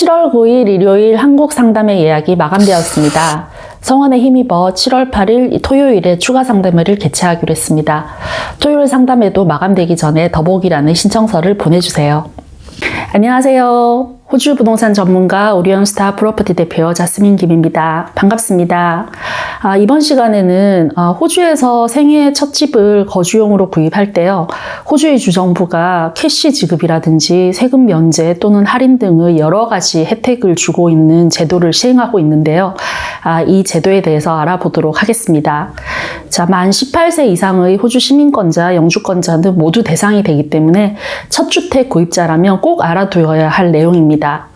7월 9일 일요일 한국 상담회 예약이 마감되었습니다. 성원에 힘입어 7월 8일 토요일에 추가 상담회를 개최하기로 했습니다. 토요일 상담회도 마감되기 전에 더보기란에 신청서를 보내주세요. 안녕하세요. 호주 부동산 전문가 오리온 스타 프로퍼티 대표 자스민 김입니다. 반갑습니다. 아, 이번 시간에는 아, 호주에서 생애 첫 집을 거주용으로 구입할 때요. 호주의 주정부가 캐시 지급이라든지 세금 면제 또는 할인 등의 여러 가지 혜택을 주고 있는 제도를 시행하고 있는데요. 아, 이 제도에 대해서 알아보도록 하겠습니다. 자, 만 18세 이상의 호주 시민권자, 영주권자는 모두 대상이 되기 때문에 첫 주택 구입자라면 꼭 알아두어야 할 내용입니다.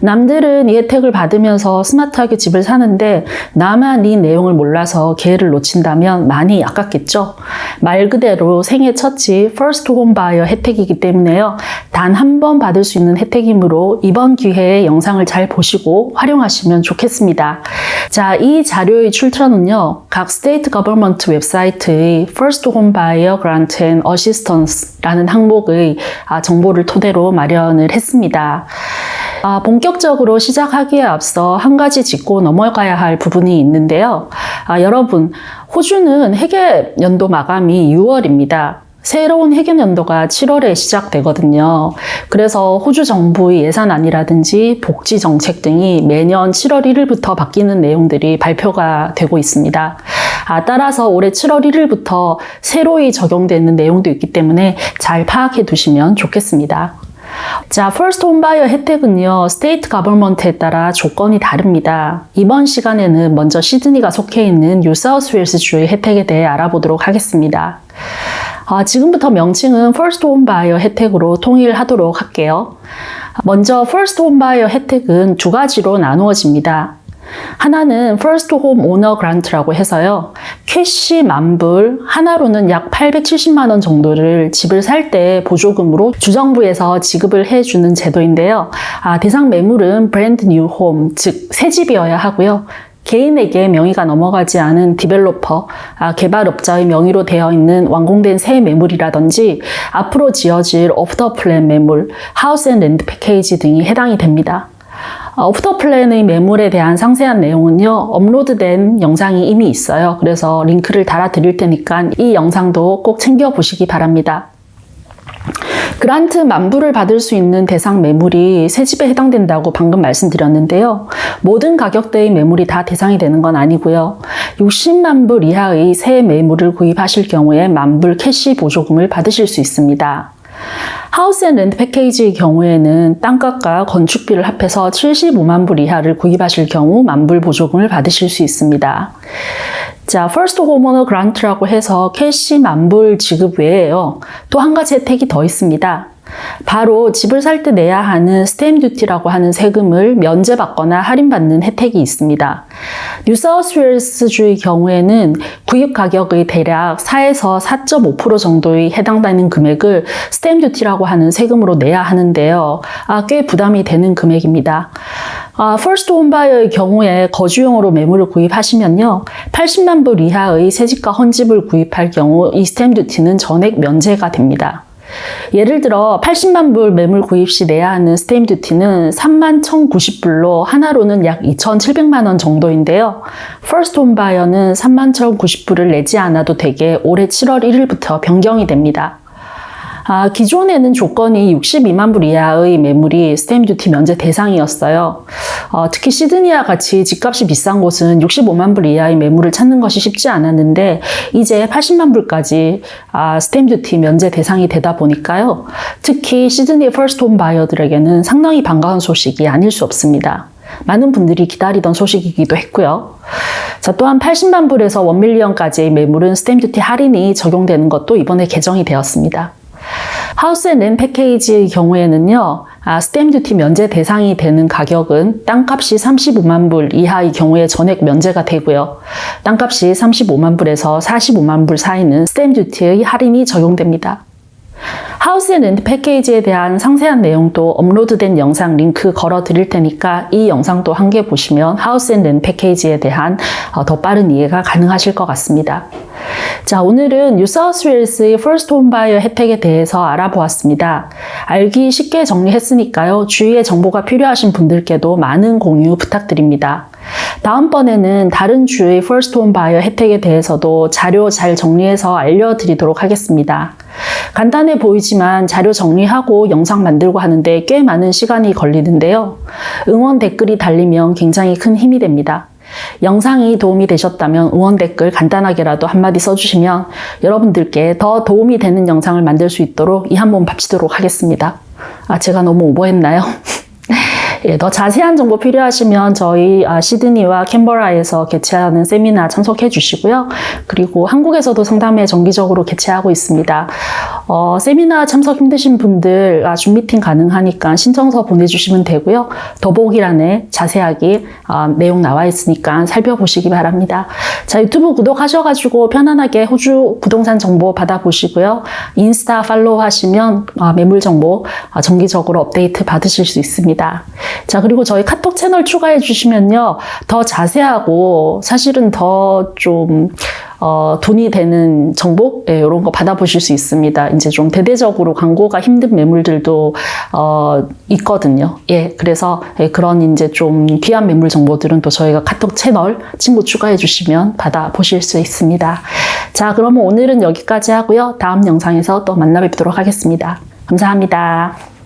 남들은 이 혜택을 받으면서 스마트하게 집을 사는데 나만 이 내용을 몰라서 기회를 놓친다면 많이 아깝겠죠. 말 그대로 생애 첫집 first home buyer 혜택이기 때문에요. 단 한 번 받을 수 있는 혜택이므로 이번 기회에 영상을 잘 보시고 활용하시면 좋겠습니다. 자, 이 자료의 출처는요. 각 스테이트 거버먼트 웹사이트의 first home buyer grant and assistance라는 항목의 아, 정보를 토대로 마련을 했습니다. 아, 본격적으로 시작하기에 앞서 한 가지 짚고 넘어가야 할 부분이 있는데요. 아, 여러분, 호주는 해계 연도 마감이 6월입니다. 새로운 해견연도가 7월에 시작되거든요. 그래서 호주 정부의 예산안이라든지 복지 정책 등이 매년 7월 1일부터 바뀌는 내용들이 발표가 되고 있습니다. 아, 따라서 올해 7월 1일부터 새로이 적용되는 내용도 있기 때문에 잘 파악해 두시면 좋겠습니다. 자, First Home 혜택은요, 스테이트 가버먼트에 따라 조건이 다릅니다. 이번 시간에는 먼저 시드니가 속해 있는 뉴사우스웨일스 주의 혜택에 대해 알아보도록 하겠습니다. 아, 지금부터 명칭은 First Home 혜택으로 통일하도록 할게요. 먼저 First Home 혜택은 두 가지로 나누어집니다. 하나는 First Home Owner Grant라고 해서요. 캐시 만불, 하나로는 약 870만 원 정도를 집을 살 때 보조금으로 주정부에서 지급을 해주는 제도인데요. 아, 대상 매물은 브랜드 뉴 홈, 즉 새 집이어야 하고요. 개인에게 명의가 넘어가지 않은 디벨로퍼, 아, 개발업자의 명의로 되어 있는 완공된 새 매물이라든지 앞으로 지어질 오프터 플랜 매물, 하우스 앤 랜드 패키지 등이 해당이 됩니다. 오프터 플랜의 매물에 대한 상세한 내용은요, 업로드된 영상이 이미 있어요. 그래서 링크를 달아 드릴 테니까 이 영상도 꼭 챙겨 보시기 바랍니다. 그란트 만불을 받을 수 있는 대상 매물이 새 집에 해당된다고 방금 말씀드렸는데요. 모든 가격대의 매물이 다 대상이 되는 건 아니고요. 60만 불 이하의 새 매물을 구입하실 경우에 만불 캐시 보조금을 받으실 수 있습니다. 하우스 앤 랜드 패키지의 경우에는 땅값과 건축비를 합해서 75만 불 이하를 구입하실 경우 만불 보조금을 받으실 수 있습니다. 자, 퍼스트 호모너 그란트라고 해서 캐시 만불 지급 외에요. 또 한 가지 혜택이 더 있습니다. 바로 집을 살 때 내야 하는 스탬 듀티라고 하는 세금을 면제받거나 할인받는 혜택이 있습니다. 뉴사우스웨일스 주의 경우에는 구입 가격의 대략 4에서 4.5% 정도의 해당되는 금액을 스탬 듀티라고 하는 세금으로 내야 하는데요. 아, 꽤 부담이 되는 금액입니다. 아, 퍼스트 홈바이어의 경우에 거주용으로 매물을 구입하시면요. 80만 불 이하의 새집과 헌집을 구입할 경우 이 스탬 듀티는 전액 면제가 됩니다. 예를 들어 80만 불 매물 구입 시 내야 하는 스테임 듀티는 3만 1,090불로 하나로는 약 2,700만 원 정도인데요. 퍼스트 홈 바이어는 3만 1,090불을 내지 않아도 되게 올해 7월 1일부터 변경이 됩니다. 아, 기존에는 조건이 62만 불 이하의 매물이 스탬 듀티 면제 대상이었어요. 어, 특히 시드니와 같이 집값이 비싼 곳은 65만 불 이하의 매물을 찾는 것이 쉽지 않았는데 이제 80만 불까지 아, 스탬 듀티 면제 대상이 되다 보니까요. 특히 시드니 퍼스트 홈 바이어들에게는 상당히 반가운 소식이 아닐 수 없습니다. 많은 분들이 기다리던 소식이기도 했고요. 자, 또한 80만 불에서 1밀리언까지의 매물은 스탬 듀티 할인이 적용되는 것도 이번에 개정이 되었습니다. 하우스 앤랜 패키지의 경우에는요, 아, 스탬 듀티 면제 대상이 되는 가격은 땅값이 35만 불 이하의 경우에 전액 면제가 되고요. 땅값이 35만 불에서 45만 불 사이는 스탬 듀티의 할인이 적용됩니다. 하우스 앤 패키지에 대한 상세한 내용도 업로드된 영상 링크 걸어 드릴 테니까 이 영상도 함께 보시면 하우스 앤 패키지에 대한 어, 더 빠른 이해가 가능하실 것 같습니다. 자, 오늘은 뉴사우스웨일스의 Home Buyer 혜택에 대해서 알아보았습니다. 알기 쉽게 정리했으니까요. 주위에 정보가 필요하신 분들께도 많은 공유 부탁드립니다. 다음번에는 다른 주의 Home Buyer 혜택에 대해서도 자료 잘 정리해서 알려드리도록 하겠습니다. 간단해 보이지만 자료 정리하고 영상 만들고 하는데 꽤 많은 시간이 걸리는데요. 응원 댓글이 달리면 굉장히 큰 힘이 됩니다. 영상이 도움이 되셨다면 응원 댓글 간단하게라도 한마디 써주시면 여러분들께 더 도움이 되는 영상을 만들 수 있도록 이한몸 바치도록 하겠습니다. 아, 제가 너무 오버했나요? 예, 더 자세한 정보 필요하시면 저희 아, 시드니와 캔버라에서 개최하는 세미나 참석해 주시고요. 그리고 한국에서도 상담회 정기적으로 개최하고 있습니다. 어, 세미나 참석 힘드신 분들 아, 줌 미팅 가능하니까 신청서 보내주시면 되고요. 더보기란에 자세하게 아, 내용 나와 있으니까 살펴보시기 바랍니다. 자 유튜브 구독하셔가지고 편안하게 호주 부동산 정보 받아보시고요. 인스타 팔로우 하시면 아, 매물 정보 아, 정기적으로 업데이트 받으실 수 있습니다. 자, 그리고 저희 카톡 채널 추가해 주시면요. 더 자세하고 사실은 더 좀, 어, 돈이 되는 정보? 예, 이런 거 받아보실 수 있습니다. 이제 좀 대대적으로 광고가 힘든 매물들도, 어, 있거든요. 예, 그래서 예, 그런 이제 좀 귀한 매물 정보들은 또 저희가 카톡 채널 친구 추가해 주시면 받아보실 수 있습니다. 자, 그러면 오늘은 여기까지 하고요. 다음 영상에서 또 만나 뵙도록 하겠습니다. 감사합니다.